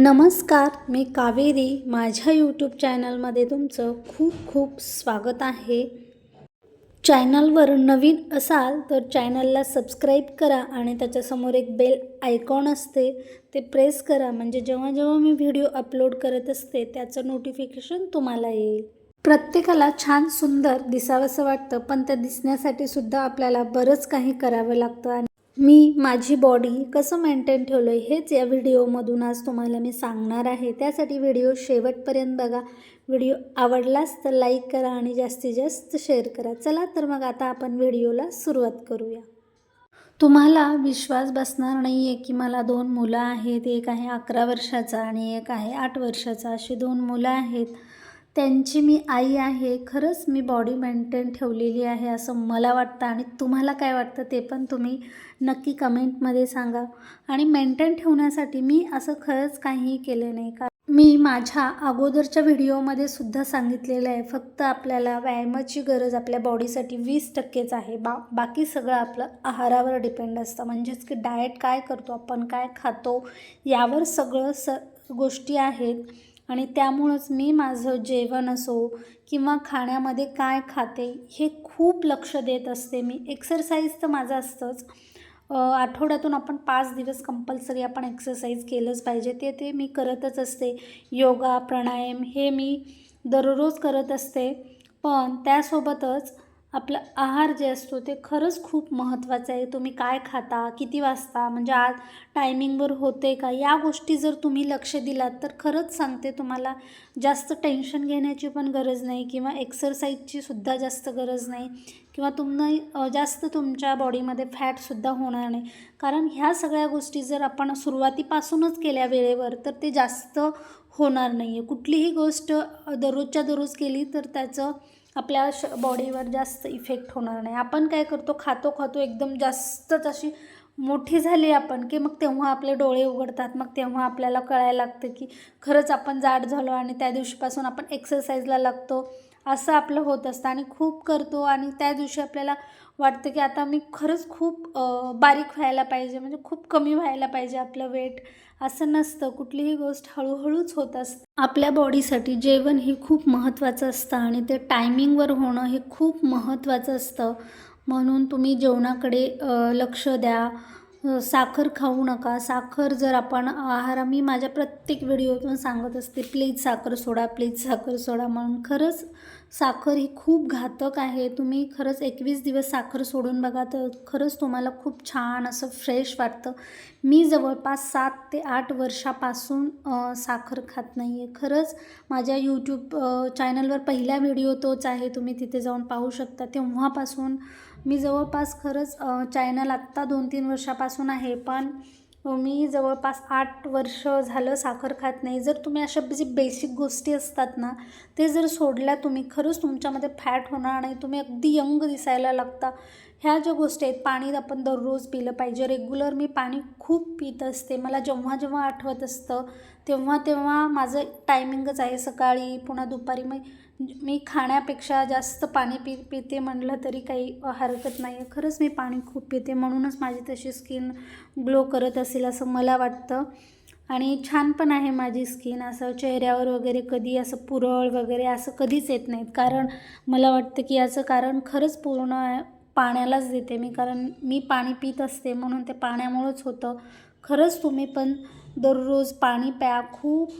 नमस्कार मी कावेरी. माझ्या यूट्यूब चॅनलमध्ये तुमचं खूप खूप स्वागत आहे. चॅनलवर नवीन असाल तर चॅनलला सबस्क्राईब करा आणि त्याच्यासमोर एक बेल आयकॉन असते ते प्रेस करा. म्हणजे जेव्हा जेव्हा मी व्हिडिओ अपलोड करत असते त्याचं नोटिफिकेशन तुम्हाला येईल. प्रत्येकाला छान सुंदर दिसावंसं वाटतं पण ते दिसण्यासाठी सुद्धा आपल्याला बरंच काही करावं लागतं. आणि मी माझी बॉडी कसं मेंटेन ठेवलं आहे हेच या व्हिडिओमधून आज तुम्हाला मी सांगणार आहे. त्यासाठी व्हिडिओ शेवटपर्यंत बघा. व्हिडिओ आवडलाच तर लाईक करा आणि जास्तीत जास्त शेअर करा. चला तर मग आता आपण व्हिडिओला सुरुवात करूया. तुम्हाला विश्वास बसणार नाही आहे की मला दोन मुलं आहेत. एक आहे अकरा वर्षाचा आणि एक आहे आठ वर्षाचा. अशी दोन मुलं आहेत. त्यांची मी आई आहे खरंच मी बॉडी मेंटेन ठेवलेली आहे असं मला वाटतं आणि तुम्हाला काय वाटतं ते पण तुम्ही नक्की कमेंटमध्ये सांगा. आणि मेंटेन ठेवण्यासाठी मी असं खरंच काहीही केलं नाही. का मी माझ्या अगोदरच्या व्हिडिओमध्ये सुद्धा सांगितलेलं आहे फक्त आपल्याला व्यायामाची गरज आपल्या बॉडीसाठी वीस टक्केच आहे. बा बाकी सगळं आपलं आहारावर डिपेंड असतं. म्हणजेच की डाएट काय करतो आपण काय खातो यावर सगळं स गोष्टी आहेत. आणि त्यामुळंच मी माझं जेवण असो किंवा खाण्यामध्ये काय खाते हे खूप लक्ष देत असते मी. एक्सरसाइज तर माझं असतंच. आठवड्यातून आपण पाच दिवस कंपल्सरी आपण एक्सरसाइज केलंच पाहिजे. ते ते मी करतच असते. योगा प्राणायाम हे मी दररोज करत असते. पण त्यासोबतच आपला आहार जे असतो ते खरंच खूप महत्त्वाचं आहे. तुम्ही काय खाता किती वाजता म्हणजे आज टायमिंगवर होते का या गोष्टी जर तुम्ही लक्ष दिलात तर खरंच सांगते तुम्हाला जास्त टेन्शन घेण्याची पण गरज नाही किंवा एक्सरसाइजची सुद्धा जास्त गरज नाही किंवा तुम्हाला जास्त तुमच्या बॉडीमध्ये फॅटसुद्धा होणार नाही. कारण ह्या सगळ्या गोष्टी जर आपण सुरुवातीपासूनच केल्या वेळेवर तर ते जास्त होणार नाही आहे कुठलीही गोष्ट दररोजच्या दररोज केली तर त्याचं आपल्या श बॉडीवर जास्त इफेक्ट होणार नाही. आपण काय करतो खातो खातो एकदम जास्तच अशी मोठी झाली आपण की मग तेव्हा आपले डोळे उघडतात मग तेव्हा आपल्याला कळायला लागतं की खरंच आपण जाड झालो आणि त्या दिवशीपासून आपण एक्सरसाइजला लागतो. असं आपलं होत असतं आणि खूप करतो आणि त्या दिवशी आपल्याला वाटतं की आता मी खरंच खूप बारीक व्हायला पाहिजे म्हणजे खूप कमी व्हायला पाहिजे आपलं वेट. असं नसतं. कुठलीही गोष्ट हळूहळूच होत असते. आपल्या बॉडीसाठी जेवण हे खूप महत्त्वाचं असतं आणि ते टायमिंगवर होणं हे खूप महत्त्वाचं असतं. म्हणून तुम्ही जेवणाकडे लक्ष द्या. साखर खाऊ नका. साखर जर आपण आहार मी माझ्या प्रत्येक व्हिडिओतून सांगत असते प्लीज साखर सोडा प्लीज साखर सोडा. म्हणून खरंच साखर ही खूप घातक आहे. तुम्ही खरंच एकवीस दिवस साखर सोडून बघा तर खरंच तुम्हाला खूप छान असं फ्रेश वाटतं. मी जवळपास सात ते आठ वर्षापासून साखर खात नाही आहे खरंच माझ्या यूट्यूब चॅनलवर पहिला व्हिडिओ तोच आहे. तुम्ही तिथे जाऊन पाहू शकता. तेव्हापासून मी जवळपास खरंच चायनाला आत्ता दोन तीन वर्षापासून आहे पण मी जवळपास आठ वर्ष झालं साखर खात नाही. जर तुम्ही अशा जे बेसिक गोष्टी असतात ना ते जर सोडल्या तुम्ही खरंच तुमच्यामध्ये फॅट होणार नाही तुम्ही अगदी यंग दिसायला लागता. ह्या ज्या गोष्टी आहेत पाणी आपण दररोज पिलं पाहिजे. रेग्युलर मी पाणी खूप पित असते. मला जेव्हा जेव्हा आठवत असतं तेव्हा तेव्हा माझं टायमिंगच आहे सकाळी पुन्हा दुपारी. मग मी खाण्यापेक्षा जास्त पाणी पि पिते म्हटलं तरी काही हरकत नाही आहे खरंच मी पाणी खूप पिते म्हणूनच माझी तशी स्किन ग्लो करत असेल असं मला वाटतं. आणि छान पण आहे माझी स्किन. असं चेहऱ्यावर वगैरे कधी असं पुरळ वगैरे असं कधीच येत नाहीत. कारण मला वाटतं की याचं कारण खरंच पूर्ण पाण्यालाच देते मी. कारण मी पाणी पित असते म्हणून ते पाण्यामुळंच होतं. खरंच तुम्ही पण दररोज पाणी प्या. खूप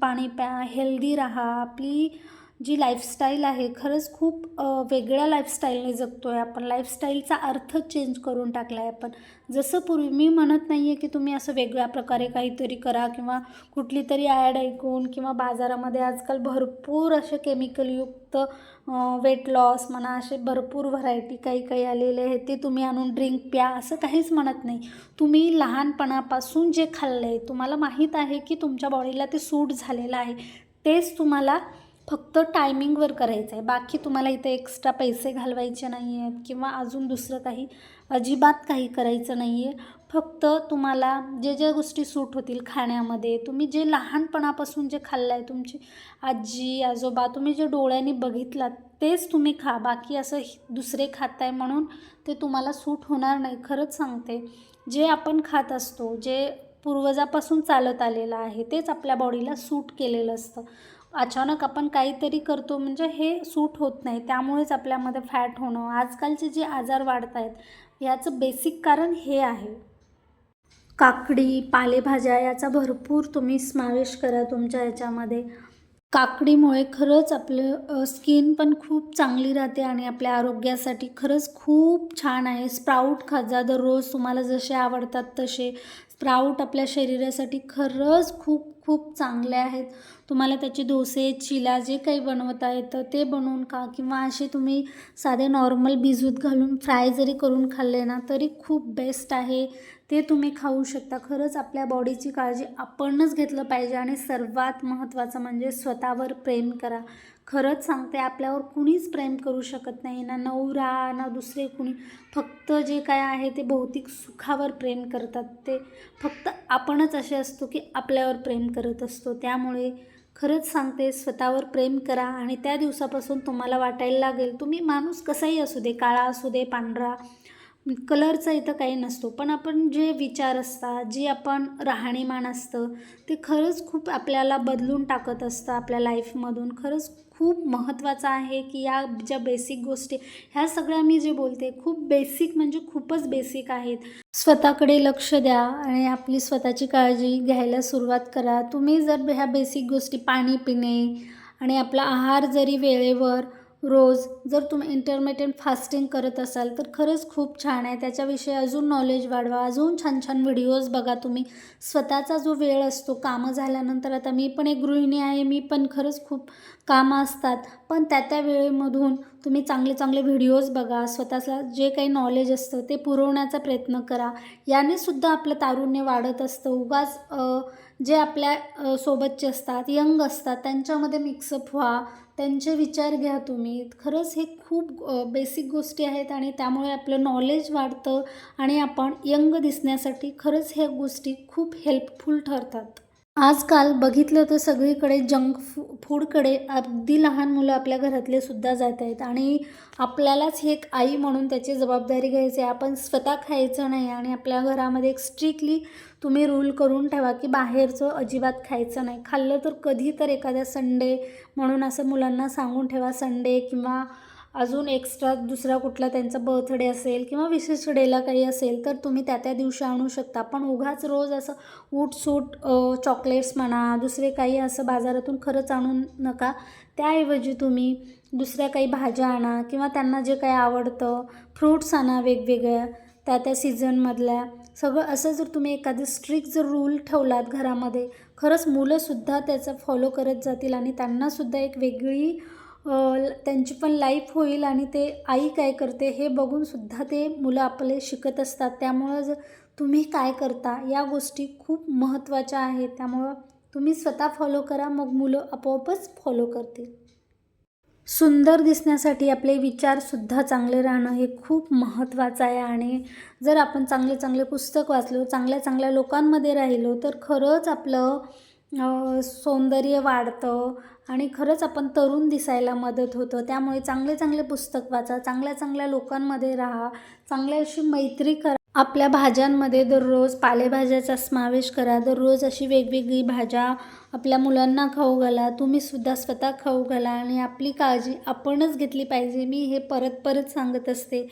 पाणी प्या. हेल्दी राहा. आपली जी लाईफस्टाईल आहे खरंच खूप वेगळ्या लाईफस्टाईलने जगतो आहे आपण. लाईफस्टाईलचा अर्थ चेंज करून टाकला आहे आपण. जसं पूर्वी मी म्हणत नाही आहे की तुम्ही असं वेगळ्या प्रकारे काहीतरी करा किंवा कुठली तरी ॲड ऐकून किंवा बाजारामध्ये आजकाल भरपूर असे केमिकलयुक्त वेट लॉस म्हणा असे भरपूर व्हरायटी काही काही आलेले आहेत ते तुम्ही आणून ड्रिंक प्या असं काहीच म्हणत नाही. तुम्ही लहानपणापासून जे खाल्लं आहे तुम्हाला माहीत आहे की तुमच्या बॉडीला ते सूट झालेलं आहे. तेच तुम्हाला फक्त टायमिंगवर करायचं आहे बाकी तुम्हाला इथे एक्स्ट्रा पैसे घालवायचे नाही आहेत किंवा अजून दुसरं काही अजिबात काही करायचं नाही आहे फक्त तुम्हाला जे ज्या गोष्टी सूट होतील खाण्यामध्ये तुम्ही जे लहानपणापासून जे खाल्लं आहे तुमची आजी आजोबा तुम्ही जे डोळ्यांनी बघितलात तेच तुम्ही खा. बाकी असं दुसरे खात आहे म्हणून ते तुम्हाला सूट होणार नाही. खरंच सांगते जे आपण खात असतो जे पूर्वजापासून चालत आलेलं आहे तेच आपल्या बॉडीला सूट केलेलं असतं. अचानक आपण काहीतरी करतो म्हणजे हे सूट होत नाही. त्यामुळेच आपल्यामध्ये फॅट होणं आजकालचे जे आजार वाढत आहेत याचं बेसिक कारण हे आहे. काकडी पालेभाज्या याचा भरपूर तुम्ही समावेश करा तुमच्या याच्यामध्ये. काकडीमुळे खरंच आपलं स्किन पण खूप चांगली राहते आणि आपल्या आरोग्यासाठी खरंच खूप छान आहे. स्प्राऊट खाजा दररोज तुम्हाला जसे आवडतात तसे. स्प्राऊट आपल्या शरीरासाठी खरंच खूप खूप चांगले आहेत. तुम्हाला त्याचे डोसे चिला जे काही बनवता येतं ते बनवून खा किंवा असे तुम्ही साधे नॉर्मल भिजूत घालून फ्राय जरी करून खाल्ले ना तरी खूप बेस्ट आहे. ते तुम्ही खाऊ शकता. खरंच आपल्या बॉडीची काळजी आपणच घेतलं पाहिजे आणि सर्वात महत्त्वाचं म्हणजे स्वतःवर प्रेम करा. खरंच सांगते आपल्यावर कुणीच प्रेम करू शकत नाही. ना नवरा ना दुसरे कुणी. फक्त जे काय आहे ते भौतिक सुखावर प्रेम करतात. ते फक्त आपणच असे असतो की आपल्यावर प्रेम करत असतो. त्यामुळे खरंच सांगते स्वतःवर प्रेम करा आणि त्या दिवसापासून तुम्हाला वाटायला लागेल तुम्ही माणूस कसाही असू दे काळा असू दे पांढरा कलरचा इथं काही नसतो. पण आपण जे विचार असतात जे आपण राहणीमान असतं ते खरंच खूप आपल्याला बदलून टाकत असतं आपल्या लाईफमधून. खरंच खूप महत्त्वाचं आहे की या ज्या बेसिक गोष्टी ह्या सगळ्या मी जे बोलते खूप बेसिक म्हणजे खूपच बेसिक आहेत. स्वतःकडे लक्ष द्या आणि आपली स्वतःची काळजी घ्यायला सुरुवात करा. तुम्ही जर ह्या बेसिक गोष्टी पाणी पिणे आणि आपला आहार जरी वेळेवर रोज जर तुम्ही इंटरमिडियंट फास्टिंग करत असाल तर खरंच खूप छान आहे. त्याच्याविषयी अजून नॉलेज वाढवा. अजून छान छान व्हिडिओज बघा तुम्ही. स्वतःचा जो वेळ असतो कामं झाल्यानंतर आता मी पण एक गृहिणी आहे मी पण खरंच खूप कामं असतात. पण त्या त्या वेळेमधून तुम्ही चांगले चांगले व्हिडिओज बघा. स्वतःला जे काही नॉलेज असतं ते पुरवण्याचा प्रयत्न करा. याने सुद्धा आपलं तारुण्य वाढत असतं. उगाच जे आपल्या सोबतचे असतात यंग असतात त्यांच्यामध्ये मिक्सअप व्हा. त्यांचे विचार घ्या तुम्ही. खरंच हे खूप बेसिक गोष्टी आहेत आणि त्यामुळे आपलं नॉलेज वाढतं आणि आपण यंग दिसण्यासाठी खरंच ह्या गोष्टी खूप हेल्पफुल ठरतात. आजकाल बघितलं तर सगळीकडे जंक फू फूडकडे अगदी लहान मुलं आपल्या घरातले सुद्धा जात आहेत. आणि आपल्यालाच ही एक आई म्हणून त्याची जबाबदारी घ्यायची आहे. आपण स्वतः खायचं नाही आणि आपल्या घरामध्ये एक स्ट्रिक्टली तुम्ही रूल करून ठेवा की बाहेरचं अजिबात खायचं नाही. खाल्लं तर कधी तर एखाद्या संडे म्हणून असं मुलांना सांगून ठेवा संडे किंवा अजून एक्स्ट्रा दुसरा कुठला त्यांचा बर्थडे असेल किंवा विशिष्ट डेला काही असेल तर तुम्ही त्या त्या दिवशी आणू शकता. पण उगाच रोज असं सूट चॉकलेट्स म्हणा दुसरे काही असं बाजारातून खरंच आणू नका. त्याऐवजी तुम्ही दुसऱ्या काही भाज्या आणा किंवा त्यांना जे काही आवडतं फ्रूट्स आणा वेगवेगळ्या त्या त्या सीझनमधल्या सगळं असं जर तुम्ही एखादं स्ट्रिक्ट जर रूल ठेवलात घरामध्ये खरंच मुलंसुद्धा त्याचं फॉलो करत जातील आणि त्यांनासुद्धा एक वेगळी त्यांची पण लाईफ होईल आणि ते आई काय करते हे बघूनसुद्धा ते मुलं आपले शिकत असतात. त्यामुळं जर तुम्ही काय करता या गोष्टी खूप महत्त्वाच्या आहेत. त्यामुळं तुम्ही स्वतः फॉलो करा मग मुलं आपोआपच फॉलो करतील. सुंदर दिसण्यासाठी आपले विचारसुद्धा चांगले राहणं हे खूप महत्त्वाचं आहे. आणि जर आपण चांगले चांगले पुस्तक वाचलो चांगल्या चांगल्या लोकांमध्ये राहिलो तर खरंच आपलं सौंदर्य वाढतं. आणि खरंच आपण तरुण दिसायला मदत होतं. त्यामुळे चांगले चांगले पुस्तक वाचा चांगल्या चांगल्या लोकांमध्ये राहा चांगल्या अशी मैत्री करा. आपल्या भाज्यांमध्ये दररोज पालेभाज्याचा समावेश करा. दररोज अशी वेगवेगळी भाज्या आपल्या मुलांना खाऊ घाला. तुम्हीसुद्धा स्वतः खाऊ घाला आणि आपली काळजी आपणच घेतली पाहिजे. मी हे परत परत सांगत असते.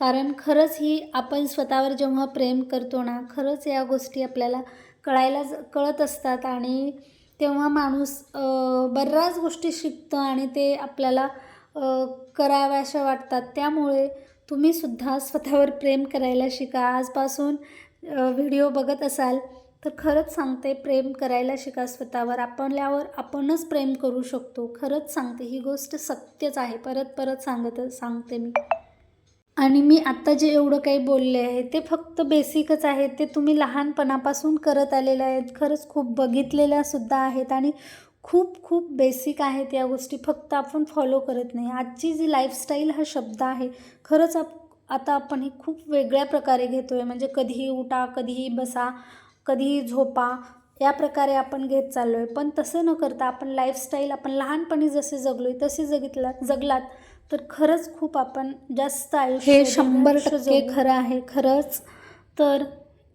कारण खरंच ही आपण स्वतःवर जेव्हा प्रेम करतो ना खरंच या गोष्टी आपल्याला कळायला कळत असतात आणि तेव्हा माणूस बऱ्याच गोष्टी शिकतं आणि ते आपल्याला कराव्याशा वाटतात. त्यामुळे तुम्हीसुद्धा स्वतःवर प्रेम करायला शिका. आजपासून व्हिडिओ बघत असाल तर खरंच सांगते प्रेम करायला शिका स्वतःवर. आपल्यावर आपणच प्रेम करू शकतो. खरंच सांगते ही गोष्ट सत्यच आहे. परत परत सांगत सांगते मी. आणि मी आत्ता जे एवढं काही बोलले आहे ते फक्त बेसिकच आहे ते तुम्ही लहानपणापासून करत आलेले आहेत. खरंच खूप बघितलेल्यासुद्धा आहेत आणि खूप खूप बेसिक आहेत या गोष्टी. फक्त आपण फॉलो करत नाही. आजची जी लाईफस्टाईल हा शब्द आहे खरंच आप आता आपण हे खूप वेगळ्या प्रकारे घेतो आहे म्हणजे कधीही उठा कधीही बसा कधीही झोपा या प्रकारे आपण घेत चाललो आहे पण तसं न करता आपण लाईफस्टाईल आपण लहानपणी जसे जगलो आहे तसे जगितला जगलात तर खरंच खूप आपण जास्त आयुष्य हे शंभर टक्के खरं आहे खरंच. तर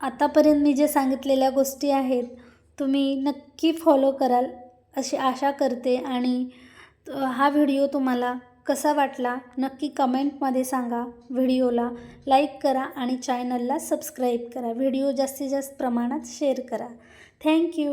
आतापर्यंत मी जे सांगितलेल्या गोष्टी आहेत तुम्ही नक्की फॉलो कराल अशी आशा करते आणि हा व्हिडिओ तुम्हाला कसा वाटला नक्की कमेंटमध्ये सांगा व्हिडिओला. लाईक करा आणि चॅनलला सबस्क्राईब करा. व्हिडिओ जास्तीत जास्त प्रमाणात शेअर करा. थँक्यू